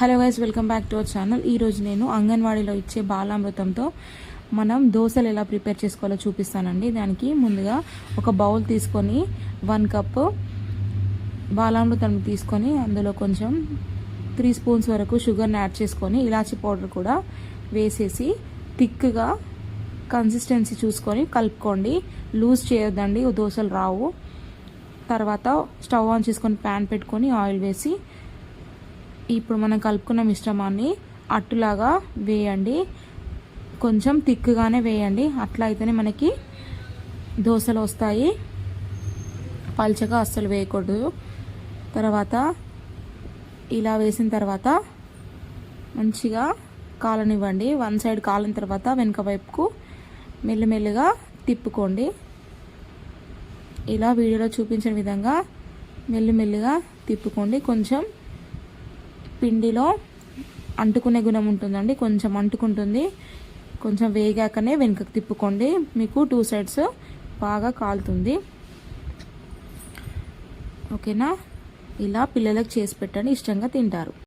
Hello guys welcome back to our channel. ఈరోజు నేను అంగన్వాడీలో ఇచ్చే బాలామృతంతో మనం దోశలు ఎలా ప్రిపేర్ చేసుకోవాలో చూపిస్తానండి. దానికి ముందుగా ఒక బౌల్ తీసుకొని వన్ కప్ బాలామృతం తీసుకొని అందులో కొంచెం త్రీ స్పూన్స్ వరకు షుగర్ని యాడ్ చేసుకొని ఇలాచి పౌడర్ కూడా వేసేసి థిక్గా కన్సిస్టెన్సీ చూసుకొని కలుపుకోండి. లూజ్ చేయొద్దండి దోశలు రావు. తర్వాత స్టవ్ ఆన్ చేసుకొని ప్యాన్ పెట్టుకొని ఆయిల్ వేసి ఇప్పుడు మనం కలుపుకున్న మిశ్రమాన్ని అట్టులాగా వేయండి. కొంచెం తిక్కుగానే వేయండి. అట్లా అయితేనే మనకి దోశలు వస్తాయి. పల్చగా అస్సలు వేయకూడదు. తర్వాత ఇలా వేసిన తర్వాత మంచిగా కాలనివ్వండి. వన్ సైడ్ కాలిన తర్వాత వెనుక వైపుకు మెల్లిమెల్లిగా తిప్పుకోండి. ఇలా వీడియోలో చూపించిన విధంగా మెల్లిమెల్లిగా తిప్పుకోండి. కొంచెం పిండిలో అంటుకునే గుణం ఉంటుందండి. కొంచెం అంటుకుంటుంది. కొంచెం వేగాకనే వెనుకకు తిప్పుకోండి. మీకు టూ సైడ్స్ బాగా కాలుతుంది. ఓకేనా? ఇలా పిల్లలకు చేసి పెట్టండి. ఇష్టంగా తింటారు.